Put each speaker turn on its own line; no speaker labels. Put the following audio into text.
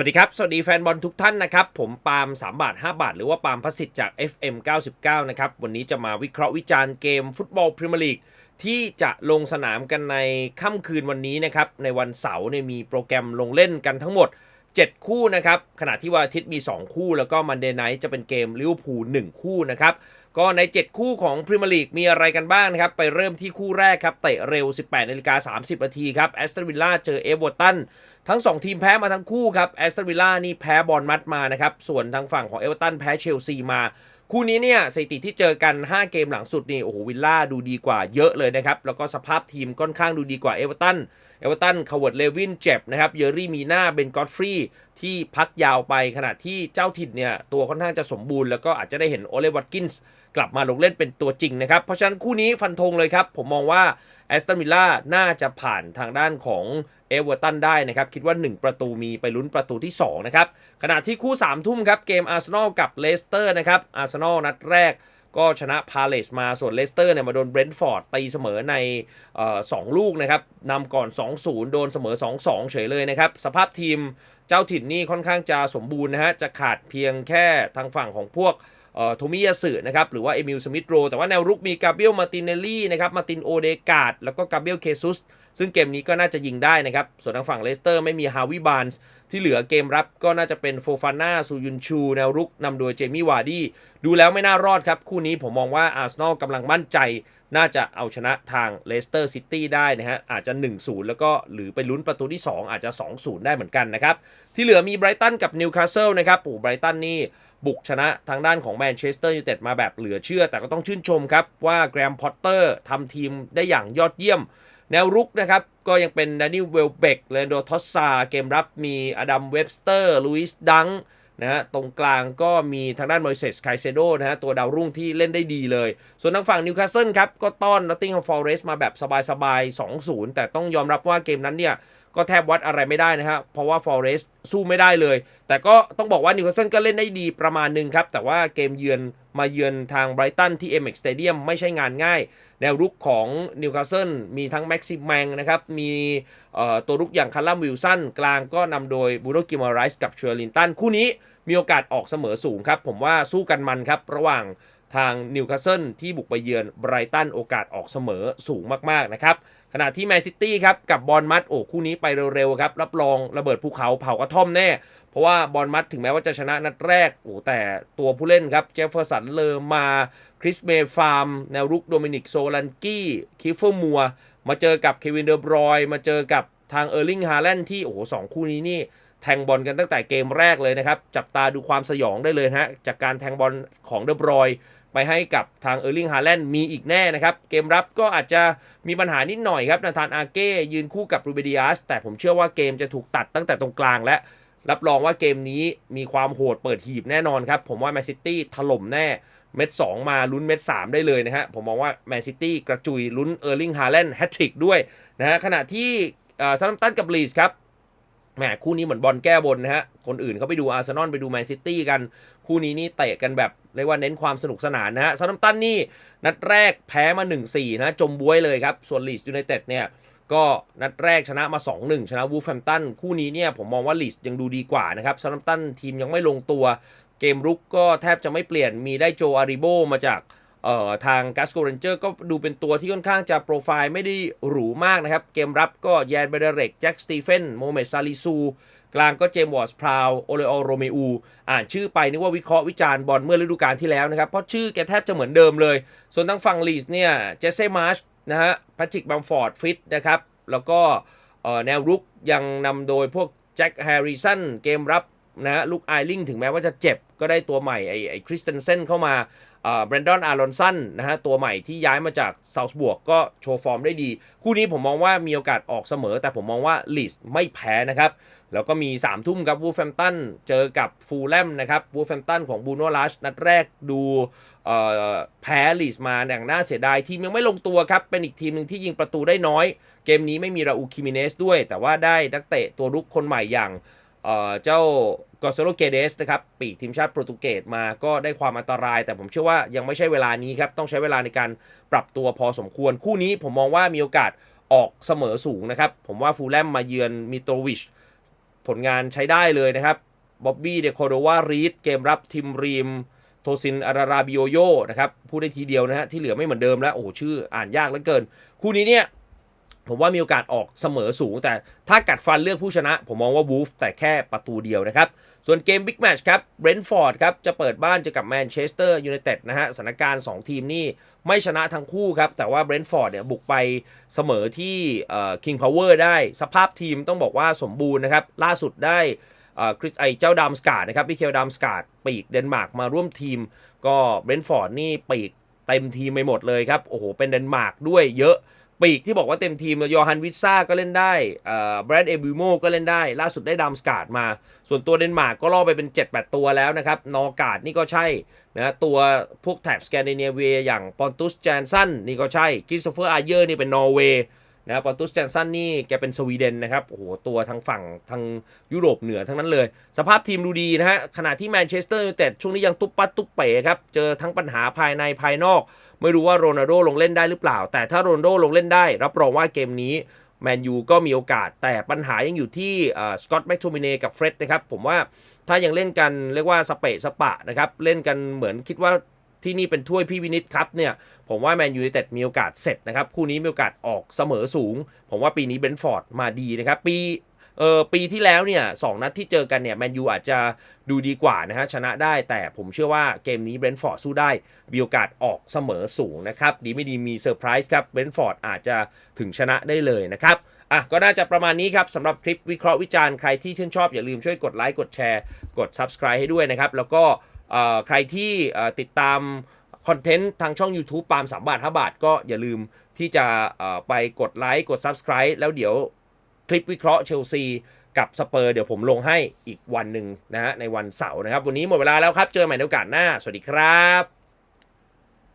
วัสดีครับ สวัสดีแฟนบอลทุกท่านนะครับ ผมปาล์ม3 บาท 5 บาท หรือว่าปาล์มพัสิทธิ์จาก FM 99 นะครับ วันนี้จะมาวิเคราะห์วิจารณ์เกมฟุตบอลพรีเมียร์ลีกที่จะลงสนามกันในค่ำคืนวันนี้นะครับ ในวันเสาร์เนี่ยมีโปรแกรมลงเล่นกันทั้งหมด 7 คู่นะครับ ขณะที่วันอาทิตย์มี 2 คู่ แล้วก็มันเดย์ไนท์จะเป็นเกมลิเวอร์พูล1คู่นะครับก็ใน 7 คู่ของพรีเมียร์ลีกมีอะไรกันบ้างนะครับ ไปเริ่มที่คู่แรกครับ เตะเร็ว 18นาฬิกา30นาทีครับแอสตันวิลล่าเจอเอเวอร์ตันทั้ง 2 ทีมแพ้มาทั้งคู่ครับแอสตันวิลล่านี่แพ้บอลมัดมานะครับ ส่วนทางฝั่งของเอเวอร์ตันแพ้เชลซีมาคู่นี้เนี่ยสถิติที่เจอกัน 5 เกมหลังสุดนี่โอ้โหวิลล่าดูดีกว่าเยอะเลยนะครับ แล้วก็สภาพทีมค่อนข้างดูดีกว่าเอเวอร์ตันเอเวอร์ตันคาวเวิร์ดเลวินเจ็บนะครับเยอรี่มีนาเบนกอตฟรี ที่พักยาวไปขณะที่เจ้าถิ่นเนี่ยตัวค่อนข้างจะสมบูรณ์แล้วก็อาจจะได้เห็นโอเลวัตกินส์กลับมาลงเล่นเป็นตัวจริงนะครับ เพราะฉะนั้นคู่นี้ฟันธงเลยครับ ผมมองว่าแอสตันวิลล่าน่าจะผ่านทางด้านของเอเวอร์ตันได้นะครับ คิดว่า 1 ประตูมีไปลุ้นประตูที่ 2 นะครับ ขณะที่คู่ 3 ทุ่มครับ เกมอาร์เซนอลกับเลสเตอร์นะครับอาร์เซนอลนัดแรก ก็ชนะพาเลสมาส่วนเลสเตอร์เนี่ยมาโดนเบรนท์ฟอร์ดตีเสมอในสองลูกนะครับนำก่อน 2-0 โดนเสมอ 2-2 เฉยเลยนะครับ สภาพทีมเจ้าถิ่นนี่ค่อนข้างจะสมบูรณ์นะฮะ จะขาดเพียงแค่ทางฝั่งของพวกโทมิยาสึนะครับ หรือว่าเอมิลสมิธโรแต่ว่าแนวรุกมีกาเบียลมาตินเนลลี่นะครับมาตินโอเดกาดแล้วก็กาเบียลเคซุส ซึ่งเกมนี้ก็น่าจะยิงได้นะครับ ส่วนทางฝั่งเลสเตอร์ไม่มีฮาวิบานส์ที่เหลือเกมรับก็น่าจะเป็นโฟฟาน่าซูยุนชู แนวรุกนำโดยเจมี่วาร์ดี้ดูแล้วไม่น่ารอดครับ คู่นี้ผมมองว่าอาร์เซนอลกำลังมั่นใจ น่าจะเอาชนะทางเลสเตอร์ซิตี้ได้นะฮะ อาจจะ 1-0 แล้วก็หรือไปลุ้นประตูที่ 2 อาจจะ 2-0 ได้เหมือนกันนะครับ ที่เหลือมีไบรตันกับนิวคาสเซิลนะครับปู่ไบรตันนี่บุกชนะทางด้านของแมนเชสเตอร์ยูไนเต็ดมาแบบเหลือเชื่อ แต่ก็ต้องชื่นชมครับว่าแกรมพอตเตอร์ทำทีมได้อย่างยอดเยี่ยม แนวรุกนะครับ ก็ยังเป็นแดนนี่เวลเบกเลนโดทอสซา เกมรับมีอดัมเว็บสเตอร์ลุยส์ดังนะฮะตรงกลางก็มีทางด้านมอยเซสไคเซโดนะฮะตัวดาวรุ่งที่เล่นได้ดีเลย ส่วนทางฝั่งนิวคาสเซิลครับ ก็ต้อนนอตติงแฮมฟอร์เรสต์มาแบบสบายๆ 2-0 แต่ต้องยอมรับว่าเกมนั้นเนี่ย ก็แทบวัดอะไรไม่ได้นะฮะเพราะว่าฟอร์เรสสู้ไม่ได้เลย แต่ก็ต้องบอกว่านิวคาสเซิลก็เล่นได้ดีประมาณหนึ่งครับ แต่ว่าเกมเยือนมาเยือนทางไบรตันที่ MX Stadium ไม่ใช่งานง่าย แนวรุกของนิวคาสเซิลมีทั้งแม็กซิมแมงนะครับ มีตัวรุกอย่างคาร์ลัมวิลสันกลางก็นำโดยบูโรกิมาไรส์กับเชอร์ลินตันคู่นี้มีโอกาสออกเสมอสูงครับ ผมว่าสู้กันมันครับ ระหว่างทางนิวคาสเซิลที่บุกไปเยือนไบรตันโอกาสออกเสมอสูงมากๆนะครับ ขณะที่แมนซิตี้ครับกับบอลมัดโอ้คู่นี้ไปเร็วๆครับรับรองระเบิดภูเขาเผากระท่อมแน่ เพราะว่าบอลมัดถึงแม้ว่าจะชนะนัดแรกโอ้แต่ตัวผู้เล่นครับเจฟเฟอร์สันเลอมาคริสเมฟาร์ม แนวรุกโดมินิกโซลันกี้คิฟเฟอร์มัวมาเจอกับเควินเดอร์บรอยมาเจอกับทางเออร์ลิงฮาแลนด์ที่โอ้โหสองคู่นี้นี่แทงบอลกันตั้งแต่เกมแรกเลยนะครับ จับตาดูความสยองได้เลยฮะจากการแทงบอลของเดอบรอย ไปให้กับทางเออร์ลิงฮาแลนด์มีอีกแน่นะครับ เกมรับก็อาจจะมีปัญหานิดหน่อยครับนาธานอาเก้ยืนคู่กับรูเบดิอัสแต่ผมเชื่อว่าเกมจะถูกตัดตั้งแต่ตรงกลางและ รับรองว่าเกมนี้มีความโหดเปิดหีบแน่นอนครับ ผมว่าแมนซิตี้ถล่มแน่เม็ด2 มาลุ้นเม็ด3 ได้เลยนะฮะ ผมมองว่าแมนซิตี้กระจุยลุ้นเออร์ลิงฮาแลนด์แฮตทริกด้วยนะฮะขณะที่ซัมตันกับลีสครับแหมคู่นี้เหมือนบอลแก้บนนะฮะ คนอื่นเขาไปดูอาร์เซนอลไปดูแมนซิตี้กัน คู่นี้นี่เตะกันแบบ เรียกว่าเน้นความสนุกสนานนะฮะซัมตันนี่นัดแรกแพ้มา 1-4 นะจมบวยเลยครับ ส่วนลีสยูไนเต็ดเนี่ยก็นัดแรกชนะมา 2-1 ชนะวูฟแฮมตันคู่นี้เนี่ยผมมองว่าลีสยังดูดีกว่านะครับซัมตันทีมยังไม่ลงตัว เกมรุกก็แทบจะไม่เปลี่ยนมีได้โจอาริโบมาจากเอ่อทางกัสโกเรนเจอร์ก็ดูเป็นตัวที่ค่อนข้างจะโปรไฟล์ไม่ได้หรูมากนะครับ เกมรับก็แยนเบเดเรกแจ็คสตีเฟนโมเมดซาลิซู กลางก็เจมส์วอร์สพราวโอเลโอโรเมอูอ่านชื่อไปนึกว่าวิเคราะห์วิจารณ์บอลเมื่อฤดูกาลที่แล้วนะครับ เพราะชื่อแกแทบจะเหมือนเดิมเลย ส่วนทางฝั่งลีสเนี่ยเจสเซ่มาร์ชนะฮะแพทริกบัมฟอร์ดฟิตนะครับ แล้วก็แนวรุกยังนำโดยพวกแจ็คแฮร์ริสันเกมรับนะฮะลูกไอลิงถึงแม้ว่าจะเจ็บก็ได้ตัวใหม่ไอไอคริสเตนเซนเข้ามา แบรนดอนอารอนสันนะฮะตัวใหม่ที่ย้ายมาจากเซาท์บวกก็โชว์ฟอร์มได้ดี คู่นี้ผมมองว่ามีโอกาสออกเสมอ แต่ผมมองว่าลีสไม่แพ้นะครับ แล้วก็มี3ทุ่มครับวูฟแฟมตันเจอกับฟูลแลมนะครับวูฟแฟมตันของบูโนลัชนัดแรกดูแพ้ลีสมาอย่างน่าเสียดาย ทีมยังไม่ลงตัวครับ เป็นอีกทีมหนึ่งที่ยิงประตูได้น้อย เกมนี้ไม่มีราอูคิมิเนสด้วย แต่ว่าได้นักเตะตัวรุกคนใหม่อย่าง เจ้ากอสโลเกเดสนะครับปีกทีมชาติโปรตุเกสมาก็ได้ความอันตราย แต่ผมเชื่อว่ายังไม่ใช่เวลานี้ครับ ต้องใช้เวลาในการปรับตัวพอสมควร คู่นี้ผมมองว่ามีโอกาสออกเสมอสูงนะครับ ผมว่าฟูลแลมมาเยือนมิโตวิช ผลงานใช้ได้เลยนะครับบ๊อบบี้เดโคโดวารีดเกมรับทิมรีม โทซินอาราราบิโอโยนะครับพูดได้ทีเดียวนะฮะที่เหลือไม่เหมือนเดิมแล้วโอ้ชื่ออ่านยากเหลือเกิน คู่นี้เนี่ย ผมว่ามีโอกาสออกเสมอสูง แต่ถ้ากัดฟันเลือกผู้ชนะ ผมมองว่าวูฟแต่แค่ประตูเดียวนะครับ ส่วนเกมบิ๊กแมชครับเบรนท์ฟอร์ดครับจะเปิดบ้านเจอกับแมนเชสเตอร์ยูไนเต็ดนะฮะสถานการณ์ 2 ทีมนี่ไม่ชนะทั้งคู่ครับ แต่ว่าเบรนท์ฟอร์ดเนี่ยบุกไปเสมอที่คิงพาวเวอร์ได้สภาพทีมต้องบอกว่าสมบูรณ์นะครับ ล่าสุดได้คริสไอเจ้าดามสกาดนะครับมิเคลดามสกาดปีกเดนมาร์กมาร่วมทีม ก็เบรนท์ฟอร์ดนี่ปีกเต็มทีมไปหมดเลยครับโอ้โหเป็นเดนมาร์กด้วยเยอะ ปีกที่บอกว่าเต็มทีมยอฮันวิซ่าก็เล่นได้แบรนด์เอบิโมก็เล่นได้ ล่าสุดได้ดามสกาดมา ส่วนตัวเดนมาร์กก็ล่อไปเป็น 7-8 ตัวแล้วนะครับ นอกาดนี่ก็ใช่นะตัวพวกแถบสแกนดิเนเวียอย่างปอนตุสแจนสันนี่ก็ใช่คริสโตเฟอร์อาเยอร์นี่เป็นนอร์เวย์ นะปอตุสแจนสันนี่แกเป็นสวีเดนนะครับโอ้โหตัวทางฝั่งทางยุโรปเหนือทั้งนั้นเลย สภาพทีมดูดีนะฮะขณะที่แมนเชสเตอร์ยูไนเต็ดช่วงนี้ยังตุ๊บปัดตุ๊บเป๋ครับเจอทั้งปัญหาภายในภายนอก ไม่รู้ว่าโรนัลโดลงเล่นได้หรือเปล่า แต่ถ้าโรนัลโดลงเล่นได้ รับรองว่าเกมนี้แมนยูก็มีโอกาส แต่ปัญหายังอยู่ที่สกอตแมคโทมิเนกับเฟร็ดนะครับผมว่าถ้ายังเล่นกันเรียกว่าสเปะสปะนะครับเล่นกันเหมือนคิดว่า ที่นี่เป็นถ้วยพี่วินิตครับเนี่ยผมว่าแมนยูไนเต็ดมีโอกาสเสร็จนะครับคู่นี้มีโอกาสออกเสมอสูง ผมว่าปีนี้เบนฟอร์ดมาดีนะครับปีเออปีที่แล้วเนี่ยสองนัดที่เจอกันเนี่ยแมนยูอาจจะดูดีกว่านะฮะชนะได้แต่ผมเชื่อว่าเกมนี้เบรนฟอร์ดสู้ได้มีโอกาสออกเสมอสูงนะครับ ดีไม่ดีมีเซอร์ไพรส์ครับเบรนฟอร์ดอาจจะถึงชนะได้เลยนะครับอะก็น่าจะประมาณนี้ครับสำหรับคลิปวิเคราะห์วิจารณ์ใครที่ชื่นชอบอย่าลืมช่วยกดไลค์กดแชร์ กด Subscribe ให้ด้วยนะครับ แล้วก็ ใครที่ติดตามคอนเทนต์ทางช่อง YouTube ปาล์ม3บาท5บาท ก็อย่าลืมที่จะไปกดไลค์กด Subscribe แล้วเดี๋ยวคลิปวิเคราะห์เชลซีกับสเปอร์เดี๋ยวผมลงให้อีกวันหนึ่งนะฮะในวันเสาร์นะครับ วันนี้หมดเวลาแล้วครับ เจอกันใหม่ในโอกาสหน้า สวัสดีครับ